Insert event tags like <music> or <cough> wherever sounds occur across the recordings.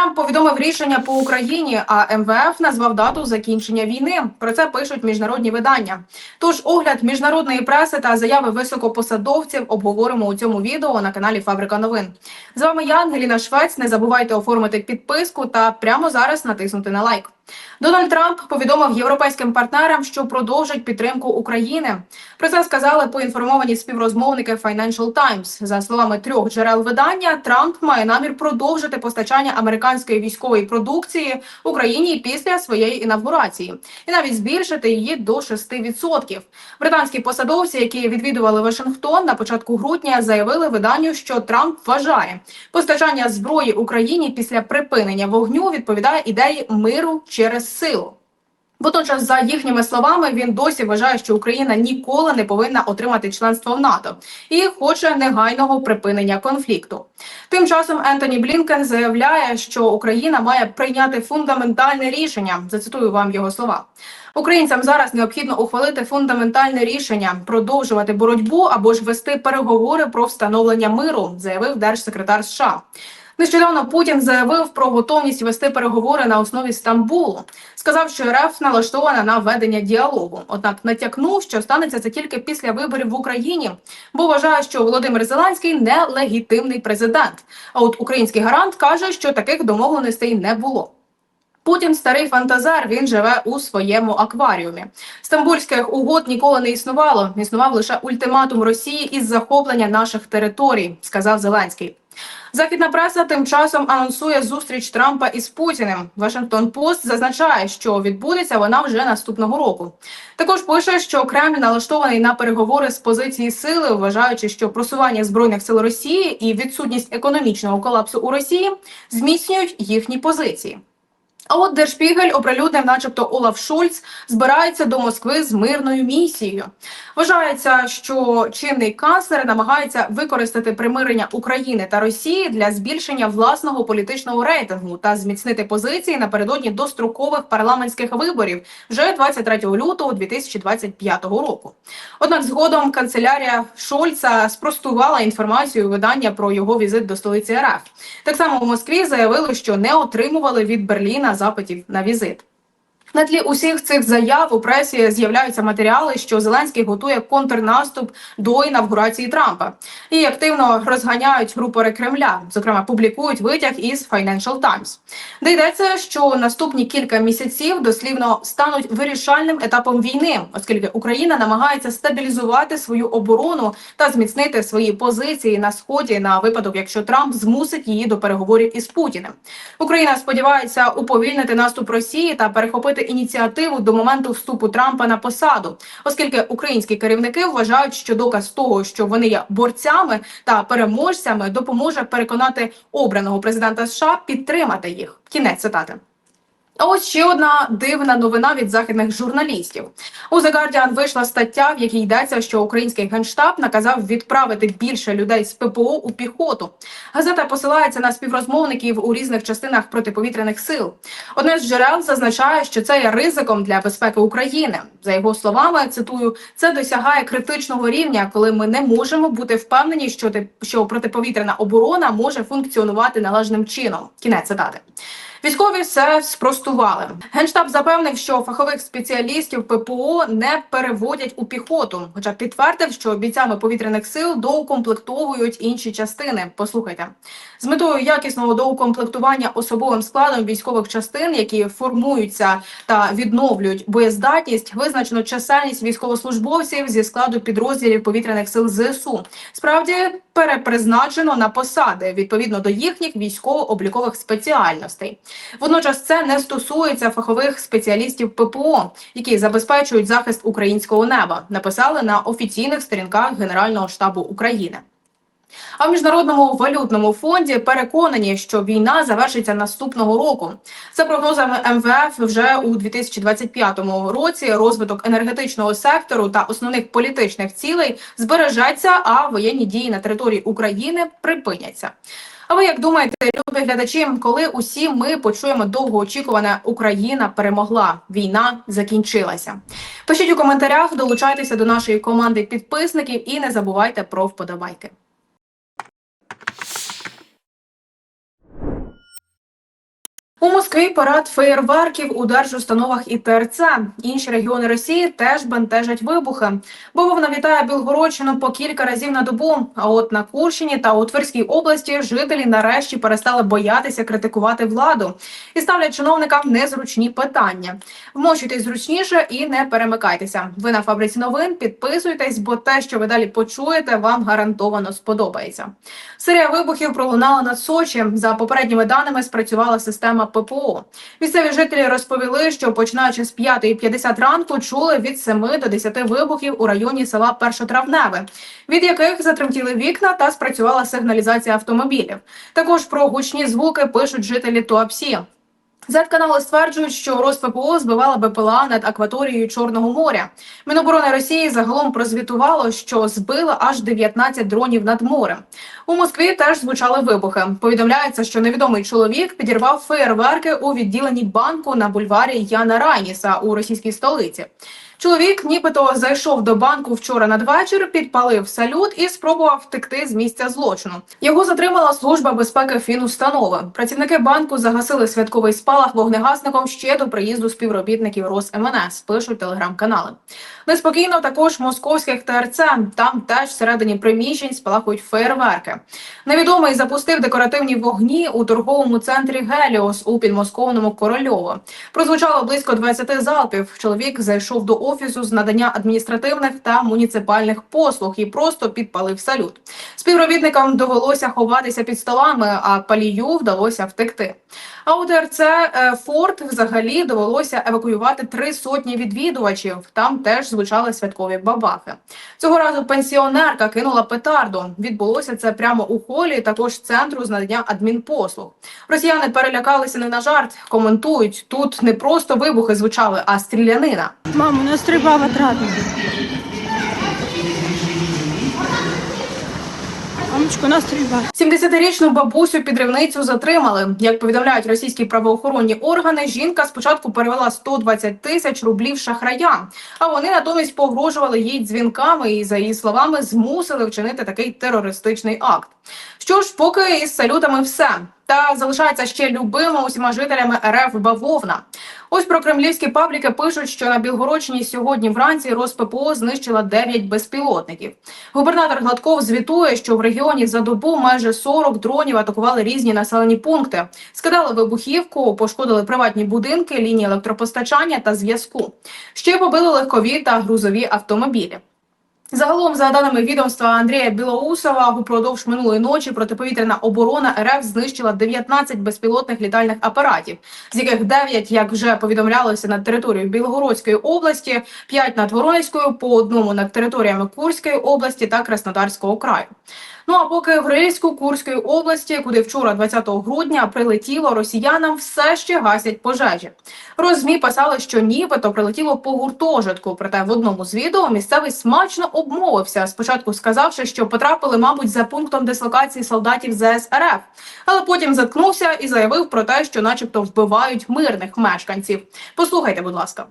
Трамп повідомив рішення по Україні, а МВФ назвав дату закінчення війни. Про це пишуть міжнародні видання. Тож огляд міжнародної преси та заяви високопосадовців обговоримо у цьому відео на каналі Фабрика Новин. З вами я, Ангеліна Швець. Не забувайте оформити підписку та прямо зараз натиснути на лайк. Дональд Трамп повідомив європейським партнерам, що продовжить підтримку України. Про це сказали поінформовані співрозмовники Financial Times. За словами трьох джерел видання, Трамп має намір продовжити постачання американської військової продукції Україні після своєї інавгурації і навіть збільшити її до 6%. Британські посадовці, які відвідували Вашингтон на початку грудня, заявили виданню, що Трамп вважає постачання зброї Україні після припинення вогню відповідає ідеї миру через силу. Водночас, за їхніми словами, він досі вважає, що Україна ніколи не повинна отримати членство в НАТО і хоче негайного припинення конфлікту. Тим часом Ентоні Блінкен заявляє, що Україна має прийняти фундаментальне рішення. Зацитую вам його слова. Українцям зараз необхідно ухвалити фундаментальне рішення продовжувати боротьбу або ж вести переговори про встановлення миру, заявив держсекретар США. Нещодавно Путін заявив про готовність вести переговори на основі Стамбулу. Сказав, що РФ налаштована на ведення діалогу. Однак натякнув, що станеться це тільки після виборів в Україні, бо вважає, що Володимир Зеленський нелегітимний президент. А от український гарант каже, що таких домовленостей не було. Путін старий фантазер. Він живе у своєму акваріумі. Стамбульських угод ніколи не існувало. Існував лише ультиматум Росії із захоплення наших територій, сказав Зеленський. Західна преса тим часом анонсує зустріч Трампа із Путіним. Вашингтон Пост зазначає, що відбудеться вона вже наступного року. Також пише, що Кремль налаштований на переговори з позиції сили, вважаючи, що просування збройних сил Росії і відсутність економічного колапсу у Росії зміцнюють їхні позиції. А от Держпігель оприлюднив, начебто, Олаф Шольц збирається до Москви з мирною місією. Вважається, що чинний канцлер намагається використати примирення України та Росії для збільшення власного політичного рейтингу та зміцнити позиції напередодні дострокових парламентських виборів вже 23 лютого 2025 року. Однак, згодом канцелярія Шольца спростувала інформацію видання про його візит до столиці РФ. Так само в Москві заявили, що не отримували від Берліна запитів на візит. На тлі усіх цих заяв у пресі з'являються матеріали, що Зеленський готує контрнаступ до інавгурації Трампа і активно розганяють рупори Кремля. Зокрема, публікують витяг із Financial Times, де йдеться, що наступні кілька місяців дослівно стануть вирішальним етапом війни, оскільки Україна намагається стабілізувати свою оборону та зміцнити свої позиції на сході на випадок, якщо Трамп змусить її до переговорів із Путіним. Україна сподівається уповільнити наступ Росії та перехопити ініціативу до моменту вступу Трампа на посаду, оскільки українські керівники вважають, що доказ того, що вони є борцями та переможцями, допоможе переконати обраного президента США підтримати їх. Кінець цитати. А ось ще одна дивна новина від західних журналістів. У The Guardian вийшла стаття, в якій йдеться, що український генштаб наказав відправити більше людей з ППО у піхоту. Газета посилається на співрозмовників у різних частинах протиповітряних сил. Одне з джерел зазначає, що це є ризиком для безпеки України. За його словами, цитую, це досягає критичного рівня, коли ми не можемо бути впевнені, що що протиповітряна оборона може функціонувати належним чином. Кінець цитати. Військові все спростували. Генштаб запевнив, що фахових спеціалістів ППО не переводять у піхоту, хоча підтвердив, що бійцями повітряних сил доукомплектовують інші частини. Послухайте, з метою якісного доукомплектування особовим складом військових частин, які формуються та відновлюють боєздатність, визначено чисельність військовослужбовців зі складу підрозділів повітряних сил ЗСУ. Справді перепризначено на посади відповідно до їхніх військово-облікових спеціальностей. Водночас це не стосується фахових спеціалістів ППО, які забезпечують захист українського неба. Написали на офіційних сторінках Генерального штабу України. А в міжнародному валютному фонді переконані, що війна завершиться наступного року. За прогнозами МВФ, вже у 2025 році розвиток енергетичного сектору та основних політичних цілей збережеться, а воєнні дії на території України припиняться. А ви як думаєте, любі глядачі, коли усі ми почуємо довгоочікуване Україна перемогла, війна закінчилася? Пишіть у коментарях, долучайтеся до нашої команди підписників і не забувайте про вподобайки. У Москві парад феєрверків у держустановах і ТРЦ. Інші регіони Росії теж бентежать вибухи. Бововна вітає Білгородщину по кілька разів на добу. А от на Курщині та у Тверській області жителі нарешті перестали боятися критикувати владу і ставлять чиновникам незручні питання. Вмочуйтесь зручніше і не перемикайтеся. Ви на фабриці новин підписуйтесь, бо те, що ви далі почуєте, вам гарантовано сподобається. Серія вибухів пролунала над Сочі. За попередніми даними спрацювала система ППО. Місцеві жителі розповіли, що починаючи з 5.50 ранку чули від 7 до 10 вибухів у районі села Першотравневе, від яких затремтіли вікна та спрацювала сигналізація автомобілів. Також про гучні звуки пишуть жителі Туапсі. Зетканали стверджують, що РосППО збивала БПЛА над акваторією Чорного моря. Міноборони Росії загалом прозвітувало, що збила аж 19 дронів над морем. У Москві теж звучали вибухи. Повідомляється, що невідомий чоловік підірвав феєрверки у відділенні банку на бульварі Яна Райніса у російській столиці. Чоловік нібито зайшов до банку вчора надвечір, підпалив салют і спробував втекти з місця злочину. Його затримала служба безпеки фінустанови. Працівники банку загасили святковий спалах вогнегасником ще до приїзду співробітників Росмнс. Пишуть телеграм-канали. Неспокійно також московських ТРЦ. Там теж всередині приміщень спалахують фейерверки. Невідомий запустив декоративні вогні у торговому центрі Геліос у підмосковному Корольово. Прозвучало близько 20 залпів. Чоловік зайшов до офісу з надання адміністративних та муніципальних послуг і просто підпалив салют. Співробітникам довелося ховатися під столами, а палію вдалося втекти. А у ТРЦ е, Форт взагалі довелося евакуювати три сотні відвідувачів. Там теж звучали святкові бабахи. Цього разу пенсіонерка кинула петарду. Відбулося це прямо у холі, також центру з надання адмінпослуг. Росіяни перелякалися не на жарт. Коментують тут не просто вибухи звучали, а стрілянина. Мам, у нас отрадно. Мамочка, на стрільба. 70-річну бабусю підривницю затримали. Як повідомляють російські правоохоронні органи, жінка спочатку перевела 120 тисяч рублів шахраям, а вони натомість погрожували їй дзвінками і, за її словами, змусили вчинити такий терористичний акт. Що ж, поки із салютами все. Та залишається ще любима усіма жителями РФ бавовна. Ось про кремлівські пабліки пишуть, що на Білгородщині сьогодні вранці РосППО знищила 9 безпілотників. Губернатор Гладков звітує, що в регіоні за добу майже 40 дронів атакували різні населені пункти, скидали вибухівку, пошкодили приватні будинки, лінії електропостачання та зв'язку. Ще побили легкові та грузові автомобілі. Загалом, за даними відомства Андрія Білоусова, упродовж минулої ночі протиповітряна оборона РФ знищила 19 безпілотних літальних апаратів, з яких 9, як вже повідомлялося, над територією Білгородської області, 5 над Воронезькою, по одному над територіями Курської області та Краснодарського краю. Ну а поки в Рильську Курської області, куди вчора, 20 грудня, прилетіло росіянам, все ще гасять пожежі. Розмі писали, що нібито прилетіло по гуртожитку. Проте в одному з відео місцевий смачно обмовився. Спочатку сказавши, що потрапили, мабуть, за пунктом дислокації солдатів ЗС РФ, але потім заткнувся і заявив про те, що, начебто, вбивають мирних мешканців. Послухайте, будь ласка.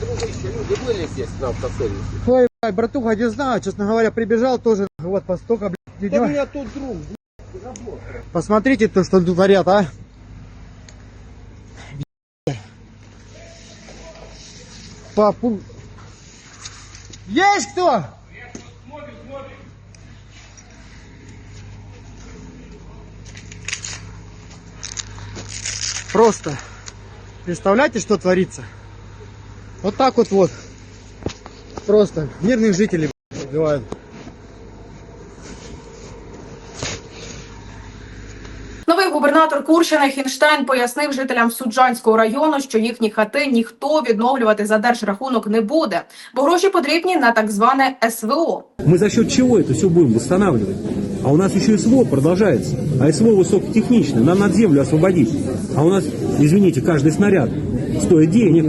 Дружище, люди были здесь на автосервисе? Ой, блядь, братуха, не знаю, честно говоря, прибежал тоже, вот, постолько, блядь, Да у меня тут друг, блядь, работает. Посмотрите то, что тут творят, а. Папу. Есть кто? Просто. Представляете, что творится? Вот так вот вот. Просто мирных жителей блядь, убивают. Новий губернатор Курщини Хінштейн пояснив жителям Суджанського району, що їхні хати ніхто відновлювати за держрахунок не буде, бо гроші потрібні на так зване СВО. Мы за счет чего это все будем восстанавливать? А у нас еще СВО продолжается. А СВО высокотехничное, нам надо землю освободить. А у нас, извините, каждый снаряд стоит денег.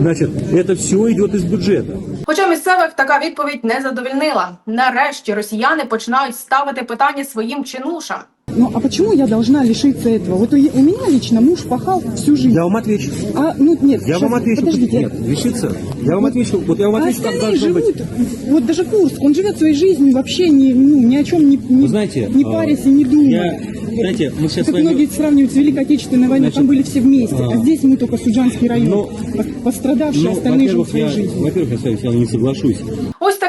Значит, это все идет из бюджета. Хоча місцевих така відповідь не задовільнила. Нарешті росіяни починають ставити питання своїм чинушам. Ну а почему я должна лишиться этого? Вот у, у меня лично муж пахал всю жизнь. Я вам отвечу. А, ну нет, Я сейчас, вам отвечу. подождите. Нет, лишиться. Я вам отвечу. Вот я вам А отвечу, как остальные должно быть. живут, вот даже Курск, он живет своей жизнью, вообще ни, ну, ни о чем не, не, Вы знаете, не а, парясь и не думая. Я, знаете, мы сейчас Как с вами... многие сравнивают с Великой Отечественной войной, Значит, там были все вместе, а, а, здесь мы только Суджанский район, ну, По- пострадавшие, Ну, остальные живут во-первых, своей я, жизнью. во-первых, я с вами всегда не соглашусь.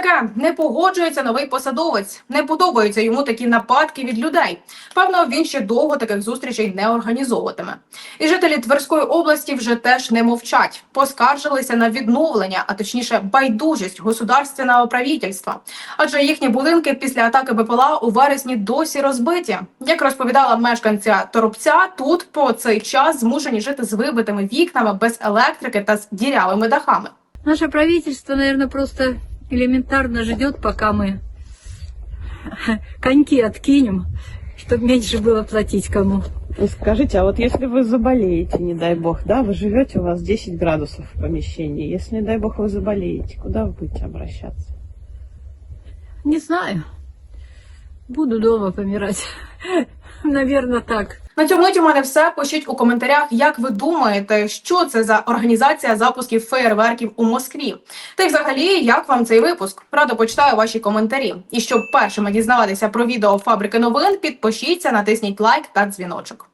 Таке не погоджується новий посадовець. Не подобаються йому такі нападки від людей. Певно, він ще довго таких зустрічей не організовуватиме. І жителі Тверської області вже теж не мовчать. Поскаржилися на відновлення, а точніше байдужість государственного правительства. Адже їхні будинки після атаки БПЛА у вересні досі розбиті. Як розповідала мешканця Торопця, тут по цей час змушені жити з вибитими вікнами без електрики та з дірявими дахами. Наше правительство, наверное, просто элементарно ждет, пока мы коньки откинем, чтобы меньше было платить кому. Скажите, а вот если вы заболеете, не дай бог, да, вы живете, у вас 10 градусов в помещении, если, не дай бог, вы заболеете, куда вы будете обращаться? Не знаю. Буду дома помирать. <laughs> Наверное, так. На цьому у мене все. Пишіть у коментарях, як ви думаєте, що це за організація запусків феєрверків у Москві. Та й взагалі, як вам цей випуск? Радо почитаю ваші коментарі. І щоб першими дізнаватися про відео фабрики новин, підпишіться, натисніть лайк та дзвіночок.